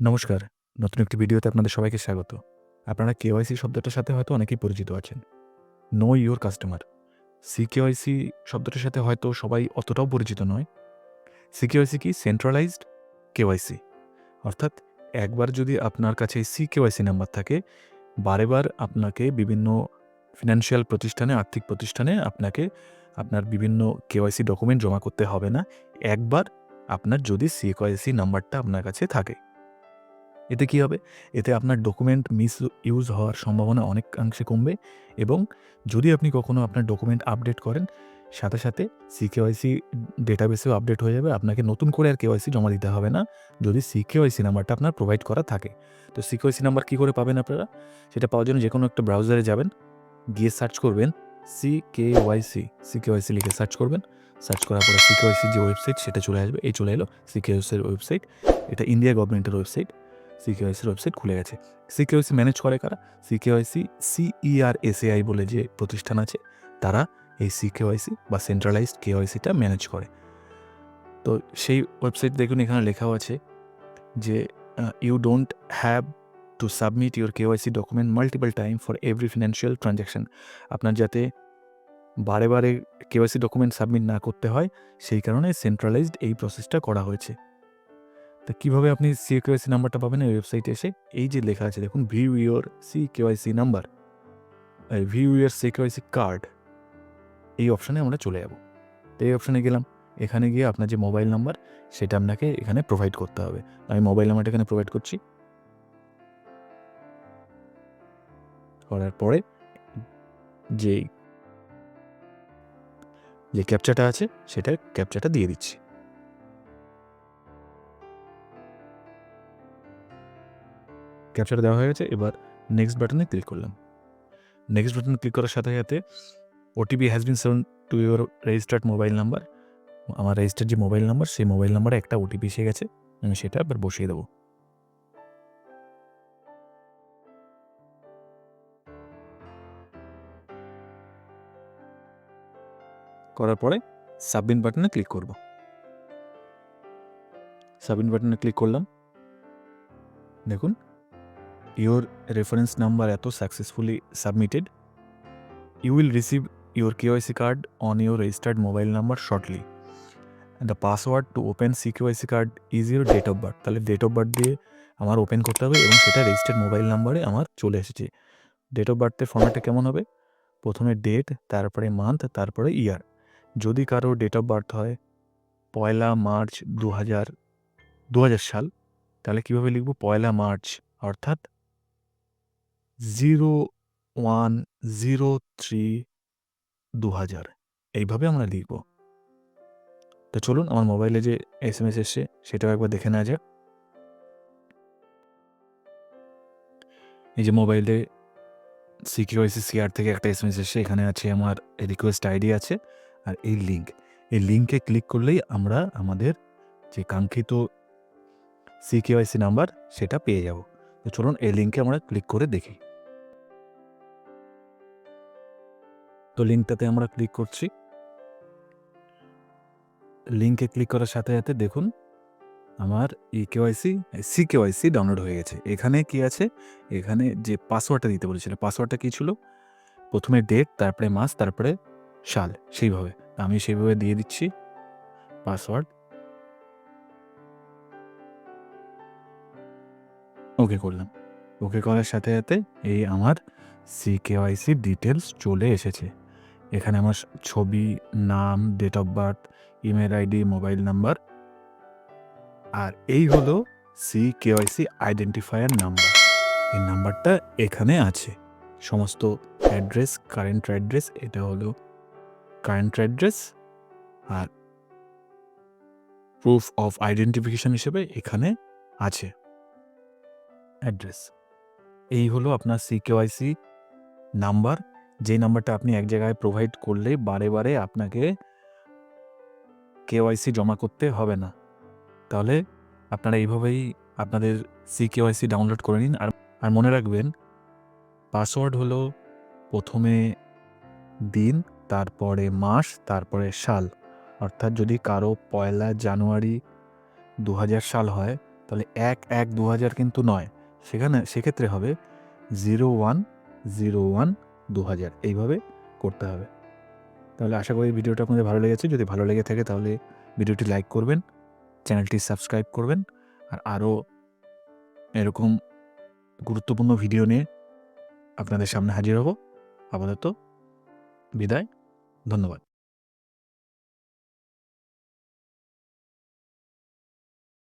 নমস্কার, নতুন একটি ভিডিওতে আপনাদের সবাইকে স্বাগত। আপনারা কেওয়াইসি শব্দটার সাথে হয়তো অনেকেই পরিচিত আছেন। নো ইউর কাস্টমার সিকেওয়াইসি শব্দটার সাথে হয়তো সবাই অতটাও পরিচিত নয়। সিকেওয়াইসি কি সেন্ট্রালাইজড কেওয়াইসি অর্থাৎ একবার যদি আপনার কাছে সি কেওয়াইসি নাম্বার থাকে, বারেবার আপনাকে বিভিন্ন ফিনান্সিয়াল প্রতিষ্ঠানে, আর্থিক প্রতিষ্ঠানে আপনাকে আপনার বিভিন্ন কেওয়াইসি ডকুমেন্ট জমা করতে হবে না। একবার আপনার যদি সি কেওয়াইসি নাম্বারটা আপনার কাছে থাকে। এতে কি হবে? এতে আপনার ডকুমেন্ট মিস ইউজ হওয়ার সম্ভাবনা অনেকাংশে কমবে এবং যদি আপনি কখনো আপনার ডকুমেন্ট আপডেট করেন, সাথে সাথে সিকেওয়াইসি ডেটাবেসেও আপডেট হয়ে যাবে। আপনাকে নতুন করে আর কেওয়াইসি জমা দিতে হবে না, যদি সিকেওয়াইসি নাম্বারটা আপনার প্রোভাইড করা থাকে। তো সিকেওয়াইসি নাম্বার কী করে পাবেন আপনারা? সেটা পাওয়ার জন্য যে কোনো একটা ব্রাউজারে যাবেন, গিয়ে সার্চ করবেন সি কে ওয়াইসি সিকেওয়াইসি লিখে সার্চ করবেন। সার্চ করার পরে সিকেওয়াইসি যে ওয়েবসাইট সেটা চলে আসবে, এই চলে এলো সিকেওয়াইসির ওয়েবসাইট এটা ইন্ডিয়া গভর্নমেন্টের ওয়েবসাইট সিকেওয়াইসির ওয়েবসাইট খুলে গেছে। সিকেওয়াইসি ম্যানেজ করে কারা? সিকেওয়াইসি সিইআর এসএআই বলে যে প্রতিষ্ঠান আছে, তারা এই সিকেওয়াইসি বা সেন্ট্রালাইজড কেওয়াইসিটা ম্যানেজ করে। তো সেই ওয়েবসাইট দেখুন, এখানে লেখাও আছে যে you don't have to submit your KYC document multiple time for every financial transaction আপনার যাতে বারে বারে কেওয়াইসি ডকুমেন্ট সাবমিট না করতে হয়, সেই কারণে সেন্ট্রালাইজড এই প্রসেসটা করা হয়েছে। তো কীভাবে আপনি সি কেওয়াইসি নাম্বারটা পাবেন এই ওয়েবসাইটে এসে? এই যে লেখা আছে, দেখুন view your C KYC number view your C KYC card এই অপশানে আমরা চলে যাব। তো এই অপশানে গেলাম। এখানে গিয়ে আপনার যে মোবাইল নাম্বার সেটা আপনাকে এখানে প্রোভাইড করতে হবে। আমি মোবাইল নাম্বারটা এখানে প্রোভাইড করছি। করার পরে যে যে ক্যাপচাটা আছে সেটা ক্যাপচাটা দিয়ে দিচ্ছি। ক্যাপচার দেওয়া হয়ে গেছে। এবার নেক্সট বাটনে ক্লিক করলাম। নেক্সট বাটনে ক্লিক করার সাথে সাথে OTP has been sent to your registered mobile number আমার রেজিস্টার্ড যে মোবাইল নাম্বার সেই মোবাইল নাম্বারে একটা ওটিপি এসে গেছে। আমি সেটা এবার বসিয়ে দেবো। করার পরে সাবমিট বাটনে ক্লিক করব। সাবমিট বাটনে ক্লিক করলাম। দেখুন your reference number এত successfully submitted you will receive your KYC card on your registered mobile number shortly and the password to open CKYC card is your date of birth তাহলে date of birth দিয়ে আমার open করতে হবে এবং সেটা registered mobile নাম্বারে আমার চলে এসেছে ডেট অফ বার্থের ফর্ম্যাটটা কেমন হবে প্রথমে ডেট তারপরে মান্থ তারপরে ইয়ার যদি কারও ডেট অফ বার্থ হয় পয়লা মার্চ দু হাজার দু হাজার সাল তাহলে কীভাবে লিখব পয়লা মার্চ অর্থাৎ জিরো ওয়ান জিরো থ্রি দু হাজার এইভাবে আমরা লিখব। তো চলুন, আমার মোবাইলে যে এস এম এস এসছে, সেটাও একবার দেখে নেওয়া যাক। এই যে মোবাইলে সিকিউআইসি সিআর থেকে একটা এস এম এস এসছে, এখানে আছে আমার রিকোয়েস্ট আইডি আছে আর এই লিঙ্ক এই লিঙ্কে ক্লিক করলেই আমরা আমাদের যে কাঙ্ক্ষিত সিকিউআইসি নাম্বার সেটা পেয়ে যাব। তো চলুন, এই লিঙ্কে আমরা ক্লিক করে দেখি। তো লিঙ্কটাতে আমরা ক্লিক করছি। লিঙ্কে ক্লিক করার সাথে সাথে দেখুন, আমার E KYC C KYC download হয়ে গেছে। এখানে কি আছে? এখানে যে পাসওয়ার্ডটা দিতে বলেছিল পাসওয়ার্ডটা কী ছিল? প্রথমে ডেট তারপরে মাস, তারপরে সাল, সেইভাবে। আমি সেইভাবে দিয়ে দিচ্ছি পাসওয়ার্ড ওকে করলাম। ওকে করার সাথে সাথে এই আমার সি কেওয়াইসি ডিটেলস চলে এসেছে। এখানে আমার ছবি, নাম date of birth email ID mobile number আর এই হলো সি কেওয়াইসি আইডেন্টিফায়ার নাম্বার এই নাম্বারটা এখানে আছে। সমস্ত অ্যাড্রেস কারেন্ট অ্যাড্রেস এটা হলো কারেন্ট অ্যাড্রেস আর প্রুফ অফ আইডেন্টিফিকেশন হিসেবে এখানে আছে অ্যাড্রেস এই হলো আপনার সি কেওয়াইসি নাম্বার যে নাম্বারটা আপনি এক জায়গায় প্রোভাইড করলে বারে বারে আপনাকে কেওয়াইসি জমা করতে হবে না। তাহলে আপনারা এইভাবেই আপনাদের সি কেওয়াইসি ডাউনলোড করে নিন। আর আর মনে রাখবেন পাসওয়ার্ড হলো প্রথমে দিন, তারপরে মাস, তারপরে সাল। অর্থাৎ যদি কারও পয়লা জানুয়ারি দু হাজার সাল হয়, তাহলে এক এক দু কিন্তু নয়। সেখানে, সেক্ষেত্রে হবে জিরো ওয়ান জিরো ওয়ান দু হাজার এইভাবে করতে হবে। তাহলে আশা করি ভিডিওটা আপনাদের ভালো লেগেছে। যদি ভালো লেগে থাকে তাহলে ভিডিওটি লাইক করবেন, চ্যানেলটি সাবস্ক্রাইব করবেন আর আরও এরকম গুরুত্বপূর্ণ ভিডিও নিয়ে আপনাদের সামনে হাজির হব। আপাতত বিদায়, ধন্যবাদ।